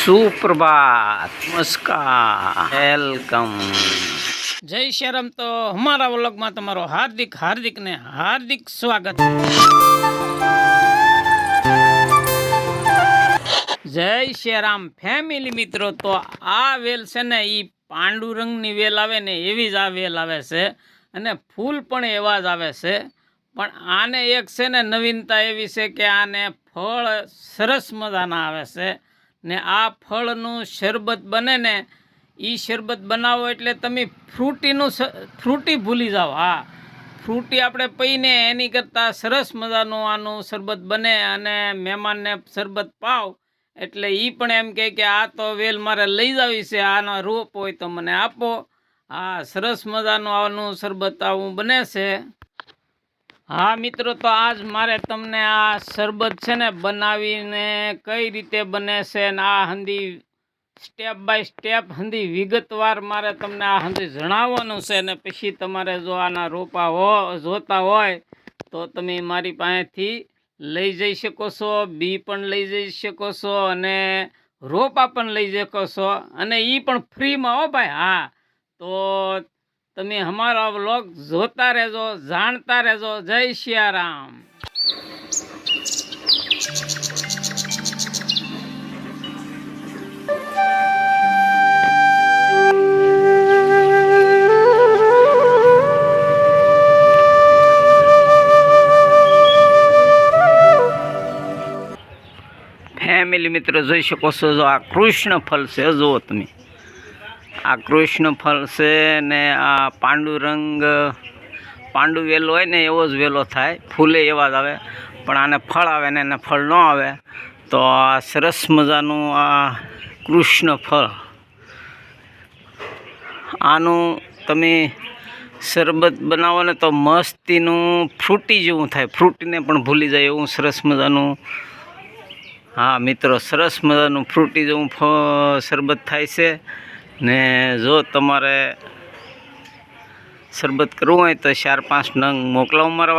સુપ્રભાત નમસ્કાર. વેલકમ. જય શ્યારામ તો અમારા વ્લોગમાં તમારો હાર્દિક હાર્દિક ને હાર્દિક સ્વાગત. જય શ્યારામ ફેમિલી મિત્રો તો આ વેલ છે ને એ પાંડુરંગની વેલ આવે ને એવી જ આ વેલ આવે છે અને ફૂલ પણ એવા જ આવે છે. પણ આને એક છે ને નવીનતા એવી છે કે આને ફળ સરસ મજાના આવે છે. ને આ ફળનું શરબત બને ને એ શરબત બનાવો એટલે તમે ફ્રૂટીનું ફ્રૂટી ભૂલી જાઓ. હા, ફ્રૂટી આપણે પીને એની કરતાં સરસ મજાનું આનું શરબત બને અને મહેમાનને શરબત પાવ એટલે એ પણ એમ કહે કે આ તો વેલ મારે લઈ જાવી છે, આનો રોપ હોય તો મને આપો. આ સરસ મજાનું આનું શરબત આવું બને છે. હા, મિત્રો, તો આજ મારે તમને આ શરબત છે ને બનાવીને કઈ રીતે બને છે ને આ હંધી સ્ટેપ બાય સ્ટેપ હંધી વિગતવાર મારે તમને આ હંધી જણાવવાનું છે ને પછી તમારે જો આના રોપા હો, જોતા હોય તો તમે મારી પાસેથી લઈ જઈ શકો છો, બી પણ લઈ જઈ શકો છો અને રોપા પણ લઈ શકો છો અને એ પણ ફ્રીમાં હો ભાઈ, હા. તો તમે અમારા વ્લોગ જોતા રહેજો જાણતા રહેજો જય સિયારામ ફેમિલી મિત્રો જોઈ શકો છો જો આ કૃષ્ણ ફળ છે જુઓ તમે આ કૃષ્ણ ફળ છે ને આ પાંડુરંગ પાંડુ વેલો હોય ને એવો જ વેલો થાય. ફૂલે એવા જ આવે. પણ આને ફળ આવે ને એને ફળ ન આવે. તો આ સરસ મજાનું આ કૃષ્ણ ફળ આનું તમે શરબત બનાવો ને તો મસ્તીનું ફ્રૂટી જેવું થાય. ફ્રૂટીને પણ ભૂલી જાય એવું સરસ મજાનું. હા, મિત્રો, સરસ મજાનું ફ્રૂટી જેવું શરબત થાય છે. ને જો તમારે શરબત કરવું હોય તો ચાર પાંચ નંગ મોકલાવો મારા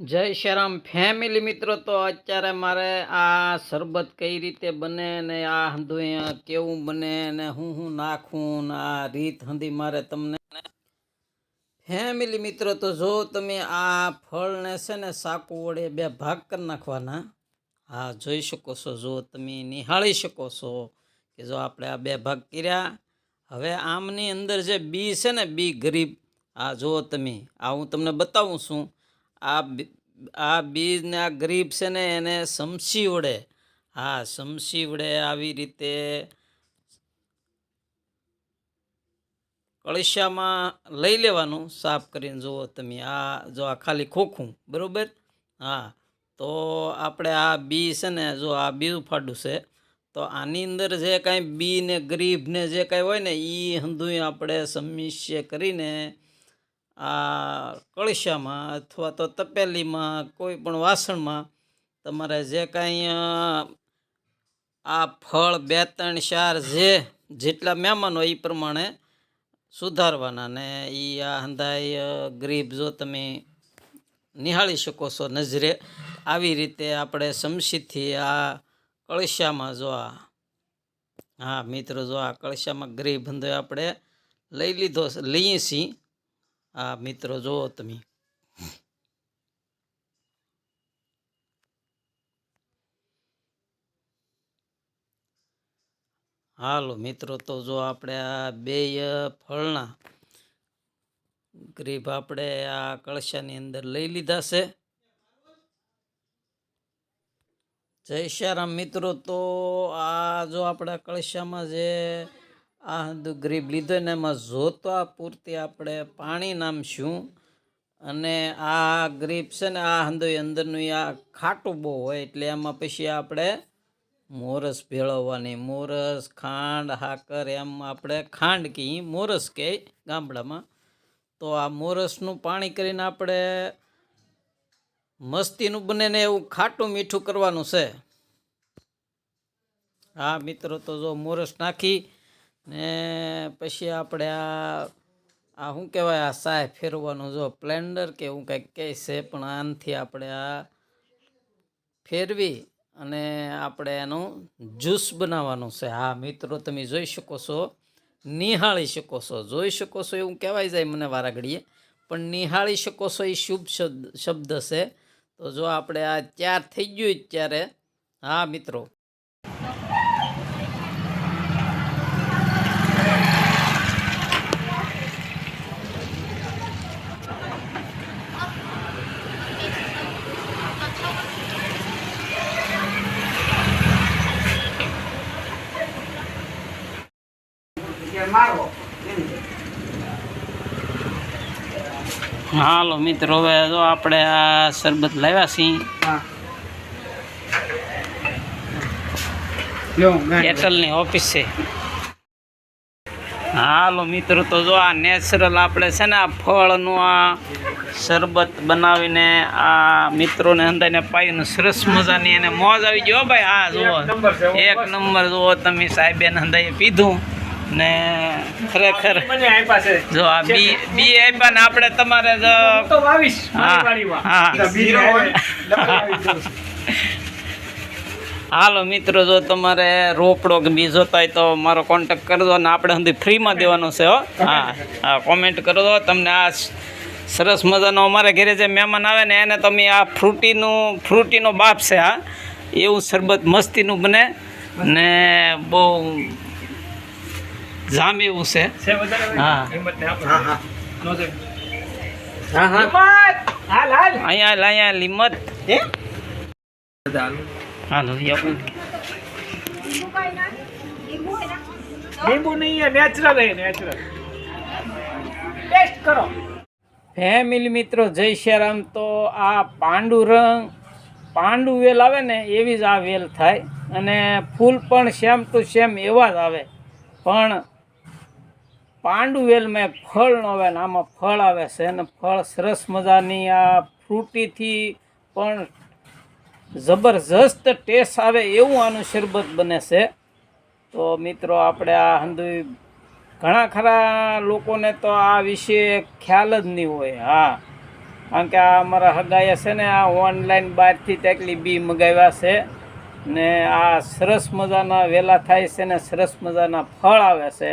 જય શ્રીરામ ફેમિલી મિત્રો, તો અત્યારે મારે આ શરબત કઈ રીતે બને ને આ અહીંયા કેવું બને ને હું હું નાખું ને આ રીત હંધી મારે તમને ફેમિલી મિત્રો, તો જો તમે આ ફળને છે ને સાકુ વડે બે ભાગ કરી નાખવાના. હા, જોઈ શકો છો, જો તમે નિહાળી શકો છો કે જો આપણે આ બે ભાગ કર્યા. હવે આમની અંદર જે બી છે ને, બી ગરીબ, આ જુઓ તમે, આ હું તમને બતાવું છું. આ આ બીજને આ ગરીબ છે ને એને સમસી વડે, હા, સમસી વડે આવી રીતે કળશામાં લઈ લેવાનું, સાફ કરીને જુઓ તમે, આ જો આ ખાલી ખોખું, બરોબર? હા, તો આપણે આ બી છે ને, જો આ બીજું ફાડું છે, તો આની અંદર જે કાંઈ બી ને ગરીબ ને જે કાંઈ હોય ને એ હંધું આપણે સમિશ્ય કરીને આ કળશામાં અથવા તો તપેલીમાં, કોઈ પણ વાસણમાં તમારે જે કાંઈ આ ફળ, બે, ત્રણ, ચાર જે જેટલા મહેમાન એ પ્રમાણે સુધારવાના ને એ આ અંધાય ગરીબ જો તમે નિહાળી શકો છો નજરે, આવી રીતે આપણે સમસીથી આ કળશામાં જો આ, હા, મિત્રો, જો આ કળશામાં ગરીબ બંધો આપણે લઈ લીધો લઈએ છીએ. આ મિત્રો જુઓ તમે. હાલો મિત્રો, તો જો આપણે આ બે ફળના ગ્રીપ આપણે આ કળશાની અંદર લઈ લીધા છે. જય શ્યારામ મિત્રો, તો આ જો આપણા કળશામાં જે આ ગ્રીપ લીધો ને એમાં જોતા પૂરતી આપણે પાણી નામશું અને આ ગ્રીપ છે ને આ હંદોય અંદરનું આ ખાટું બહુ હોય એટલે એમાં પછી આપણે મોરસ ભેળવવાની, મોરસ, ખાંડ, હાકર એમ આપણે ખાંડ કહી મોરસ કહે ગામડામાં. તો આ મોરસનું પાણી કરીને આપણે મસ્તીનું બને ને એવું ખાટું મીઠું કરવાનું છે. હા, મિત્રો, તો જો મોરસ નાખી ને પછી આપણે આ આ શું કહેવાય, આ સાય ફેરવાનું જો પ્લેન્ડર કે એવું કંઈક કહે છે, પણ આનાથી આપણે આ ફેરવી અને આપણે એનું જ્યુસ બનાવવાનું છે. હા, મિત્રો, તમે જોઈ શકો છો, નિહાળી શકો છો. જોઈ શકો છો એવું કહેવાય જાય મને વારાઘડીએ, પણ નિહાળી શકો છો એ શુભ શબ્દ છે. તો જો આપણે આ ચાર થઈ ગયું ત્યારે, હા, મિત્રો હાલો મિત્રો હવે જો આપણે આ શરબત લાવ્યા છીએ. એરટેલની ઓફિસ છે. હાલો મિત્રો તો જો આ નેચરલ આપણે છે ને આ ફળનું આ શરબત બનાવીને આ મિત્રોને અંદાને પાયું સરસ મજાની એને મોજ આવી ગયો ભાઈ. હા જુઓ. એક નંબર જુઓ તમે સાહેબેને અંદાએ પીધું. ને ખરેખર જો આ બી બી આપ્યા ને આપણે તમારે જો હા હા હાલો મિત્રો જો તમારે રોપડો કે બી જોતા હોય તો મારો કોન્ટેક કરજો ને આપણે સુધી ફ્રીમાં દેવાનો છે હો. હા હા કોમેન્ટ કરજો તમને આ સરસ મજાનો અમારા ઘરે જે મહેમાન આવે ને એને તમે આ ફ્રૂટીનું ફ્રૂટીનો બાપ છે હા. એવું શરબત મસ્તીનું બને ને બહુ જામ એવું છે. હા. હા હા. અહીંયા અહીંયા લીમત હાલો લીંબુ નહીં નેચરલ નેચરલ ટેસ્ટ કરો. ફેમિલી મિત્રો જય શ્રીરામ તો આ પાંડુ રંગ પાંડુ વેલ આવે ને એવી જ આ વેલ થાય. અને ફૂલ પણ સેમ ટુ સેમ એવા જ આવે. પણ પાંડુ વેલમાં ફળ આવે ને આમાં ફળ આવે છે અને ફળ સરસ મજાની આ ફ્રૂટીથી પણ જબરજસ્ત ટેસ્ટ આવે એવું આનું શરબત બને છે. તો મિત્રો, આપણે આ હંધુ ઘણા ખરા લોકોને તો આ વિશે ખ્યાલ જ નહીં હોય. હા, કારણ કે આ અમારા હગાએ છે ને આ ઓનલાઈન બહારથી તેકલી બી મગાવ્યા છે ને આ સરસ મજાના વેલા થાય છે ને સરસ મજાના ફળ આવે છે.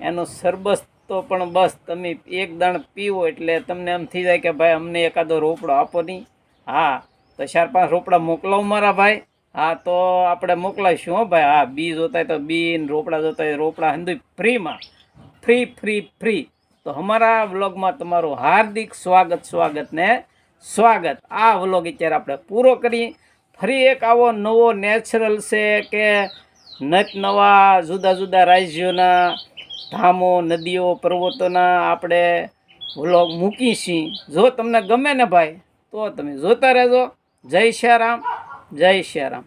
એનું સરબત તો પણ બસ તમે એક દાણ પીવો એટલે તમને એમ થઈ જાય કે ભાઈ અમને એકાદો રોપડો આપો નહીં. હા, તો ચાર પાંચ રોપડા મોકલાવો મારા ભાઈ. હા, તો આપણે મોકલાવીશું હો ભાઈ. હા, બી જોતા તો બી રોપડા જોતા હોય રોપડા હંદુ ફ્રીમાં. Free free free. તો અમારા વ્લોગમાં તમારું હાર્દિક સ્વાગત સ્વાગત ને સ્વાગત. આ વ્લોગ અત્યારે આપણે પૂરો કરીએ. ફરી એક આવો નવો નેચરલ છે કે નત નવા જુદા જુદા રાજ્યોના ધામો, નદીઓ, પર્વતોના આપણે વ્લોગ મૂકી છીએ. જો તમને ગમે ને ભાઈ, તો તમે જોતા રહેજો. જય શ્યારામ જય શ્યારામ.